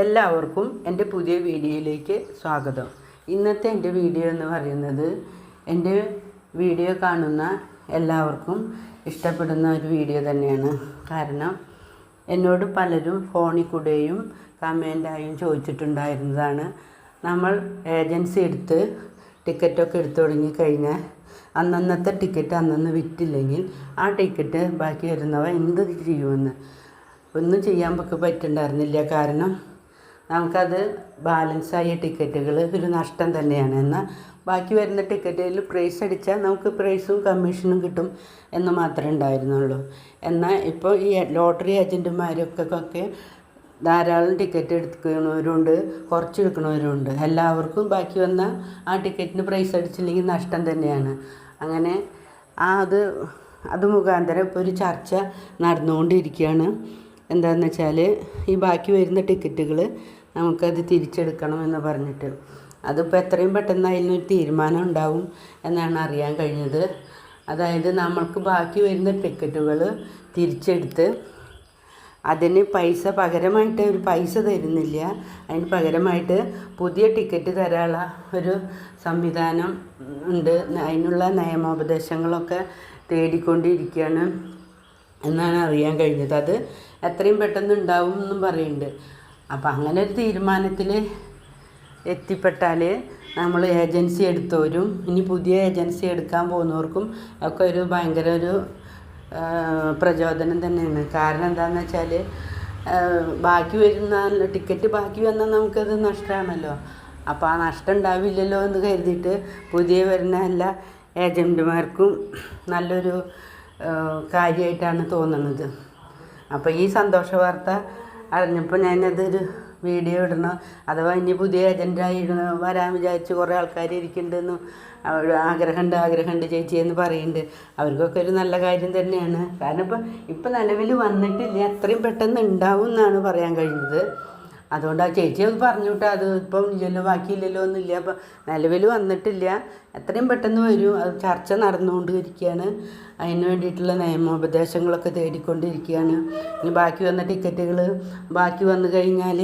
എല്ലാവർക്കും എന്റെ പുതിയ വീഡിയോയിലേക്ക് സ്വാഗതം. ഇന്നത്തെ എന്റെ വീഡിയോ എന്ന് പറയുന്നത് എന്റെ വീഡിയോ കാണുന്ന എല്ലാവർക്കും ഇഷ്ടപ്പെടുന്ന ഒരു വീഡിയോ തന്നെയാണ്. കാരണം എന്നോട് പലരും ഫോണിൽ കൂടെയും കമന്റായും ചോദിച്ചിട്ടുണ്ടായിരുന്നതാണ്. നമ്മൾ ഏജൻസി എടുത്ത് ടിക്കറ്റൊക്കെ എടുത്തു തുടങ്ങി കഴിഞ്ഞാൽ അന്നന്നത്തെ ടിക്കറ്റ് അന്നന്ന് വിറ്റില്ലെങ്കിൽ ആ ടിക്കറ്റ് ബാക്കി വരുന്നവ എന്ത് ചെയ്യുമെന്ന് ഒന്നും ചെയ്യാൻ പറ്റുണ്ടായിരുന്നില്ല. കാരണം നമുക്കത് ബാലൻസായ ടിക്കറ്റുകൾ ഒരു നഷ്ടം തന്നെയാണ്. എന്നാൽ ബാക്കി വരുന്ന ടിക്കറ്റിൽ പ്രൈസ് അടിച്ചാൽ നമുക്ക് പ്രൈസും കമ്മീഷനും കിട്ടും എന്ന് മാത്രമേ ഉണ്ടായിരുന്നുള്ളൂ. എന്നാൽ ഇപ്പോൾ ഈ ലോട്ടറി ഏജന്റുമാരൊക്കെ ധാരാളം ടിക്കറ്റ് എടുക്കുന്നവരുണ്ട് കുറച്ച് എടുക്കുന്നവരുണ്ട് എല്ലാവർക്കും ബാക്കി വന്ന ആ ടിക്കറ്റിന് പ്രൈസ് അടിച്ചില്ലെങ്കിൽ നഷ്ടം തന്നെയാണ്. അങ്ങനെ ആ അത് അത് മുഖാന്തരം ഇപ്പോൾ ഒരു ചർച്ച നടന്നുകൊണ്ടിരിക്കുകയാണ്. എന്താണെന്ന് വെച്ചാൽ ഈ ബാക്കി വരുന്ന ടിക്കറ്റുകൾ നമുക്കത് തിരിച്ചെടുക്കണം എന്ന് പറഞ്ഞിട്ട്. അതിപ്പോൾ എത്രയും പെട്ടെന്ന് അതിനൊരു തീരുമാനം ഉണ്ടാവും എന്നാണ് അറിയാൻ കഴിഞ്ഞത്. അതായത് നമ്മൾക്ക് ബാക്കി വരുന്ന ടിക്കറ്റുകൾ തിരിച്ചെടുത്ത് അതിന് പൈസ പകരമായിട്ട് ഒരു പൈസ തരുന്നില്ല. അതിന് പകരമായിട്ട് പുതിയ ടിക്കറ്റ് തരാനുള്ള ഒരു സംവിധാനം ഉണ്ട്. അതിനുള്ള നിയമോപദേശങ്ങളൊക്കെ തേടിക്കൊണ്ടിരിക്കുകയാണ് എന്നാണ് അറിയാൻ കഴിഞ്ഞത്. അത് എത്രയും പെട്ടെന്ന് ഉണ്ടാവും എന്നും പറയുന്നുണ്ട്. അപ്പം അങ്ങനെ ഒരു തീരുമാനത്തിൽ എത്തിപ്പെട്ടാൽ നമ്മൾ ഏജൻസി എടുത്തവരും ഇനി പുതിയ ഏജൻസി എടുക്കാൻ പോകുന്നവർക്കും ഒക്കെ ഒരു ഭയങ്കര ഒരു പ്രചോദനം തന്നെയാണ്. കാരണം എന്താണെന്ന് വെച്ചാൽ ബാക്കി വരുന്ന ടിക്കറ്റ് ബാക്കി വന്നാൽ നമുക്കത് നഷ്ടമാണല്ലോ. അപ്പോൾ ആ നഷ്ടം ഉണ്ടാവില്ലല്ലോ എന്ന് കരുതിയിട്ട് പുതിയ വരുന്ന എല്ലാ ഏജന്റുമാർക്കും നല്ലൊരു കാര്യമായിട്ടാണ് തോന്നുന്നത്. അപ്പോൾ ഈ സന്തോഷ വാർത്ത അറിഞ്ഞപ്പോൾ ഞാനതൊരു വീഡിയോ ഇടണം? അഥവാ ഇനി പുതിയ ഏജന്റായി വരാൻ വിചാരിച്ച് കുറേ ആൾക്കാർ ഇരിക്കുന്നുണ്ടെന്ന് ആഗ്രഹമുണ്ട് ആഗ്രഹമുണ്ട് ചേച്ചി എന്ന് പറയുന്നുണ്ട്. അവർക്കൊക്കെ ഒരു നല്ല കാര്യം തന്നെയാണ്. കാരണം ഇപ്പം ഇപ്പം നിലവിൽ വന്നിട്ടില്ല. അത്രയും പെട്ടെന്ന് ഉണ്ടാവും എന്നാണ് പറയാൻ കഴിയുന്നത്. അതുകൊണ്ട് ആ ചേച്ചി അത് പറഞ്ഞു വിട്ടാൽ അത് ഇപ്പം ഇല്ലല്ലോ ബാക്കിയില്ലല്ലോ ഒന്നുമില്ല. അപ്പം നിലവിൽ വന്നിട്ടില്ല. എത്രയും പെട്ടെന്ന് വരും. അത് ചർച്ച നടന്നുകൊണ്ടിരിക്കുകയാണ്. അതിന് വേണ്ടിയിട്ടുള്ള നിയമോപദേശങ്ങളൊക്കെ തേടിക്കൊണ്ടിരിക്കുകയാണ്. ഇനി ബാക്കി വന്ന ടിക്കറ്റുകൾ ബാക്കി വന്നു കഴിഞ്ഞാൽ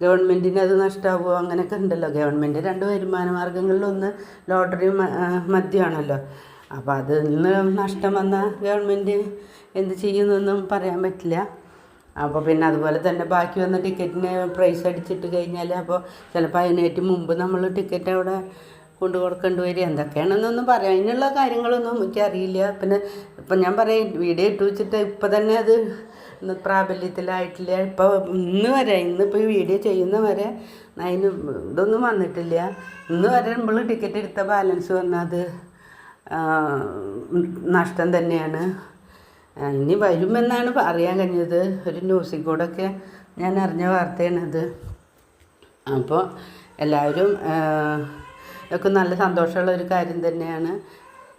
ഗവൺമെന്റിന് അത് നഷ്ടമാവുമോ അങ്ങനെയൊക്കെ ഉണ്ടല്ലോ. ഗവൺമെന്റ് രണ്ട് വരുമാന മാർഗങ്ങളിലൊന്ന് ലോട്ടറി മദ്യമാണല്ലോ. അപ്പോൾ അതിൽ നിന്ന് നഷ്ടം വന്നാൽ ഗവൺമെന്റ് എന്ത് ചെയ്യുന്നൊന്നും പറയാൻ പറ്റില്ല. അപ്പോൾ പിന്നെ അതുപോലെ തന്നെ ബാക്കി വന്ന ടിക്കറ്റിന് പ്രൈസ് അടിച്ചിട്ട് കഴിഞ്ഞാൽ അപ്പോൾ ചിലപ്പോൾ അതിനേറ്റ് മുമ്പ് നമ്മൾ ടിക്കറ്റ് അവിടെ കൊണ്ടു കൊടുക്കേണ്ടി വരും. എന്തൊക്കെയാണെന്നൊന്നും പറയാം. അതിനുള്ള കാര്യങ്ങളൊന്നും എനിക്ക് അറിയില്ല. പിന്നെ ഇപ്പം ഞാൻ പറയും വീഡിയോ ഇട്ട് വെച്ചിട്ട് ഇപ്പം തന്നെ അത് പ്രാബല്യത്തിലായിട്ടില്ല. ഇപ്പോൾ ഇന്ന് വരെ ഇന്നിപ്പോൾ ഈ വീഡിയോ ചെയ്യുന്ന വരെ അതിന് ഇതൊന്നും വന്നിട്ടില്ല. ഇന്ന് വരെ നമ്മൾ ടിക്കറ്റ് എടുത്ത ബാലൻസ് വന്നത് അത് നഷ്ടം തന്നെയാണ്. ഇനി വരുമെന്നാണ് അറിയാൻ കഴിഞ്ഞത്. ഒരു ന്യൂസിൽ കൂടെയൊക്കെ ഞാൻ അറിഞ്ഞ വാർത്തയാണത് അപ്പോൾ എല്ലാവരും ഒക്കെ നല്ല സന്തോഷമുള്ള ഒരു കാര്യം തന്നെയാണ്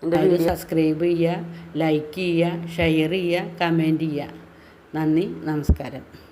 എന്റെ വീഡിയോ. സബ്സ്ക്രൈബ് ചെയ്യുക ലൈക്ക് ചെയ്യുക ഷെയർ ചെയ്യുക കമന്റ് ചെയ്യുക. നന്ദി നമസ്കാരം.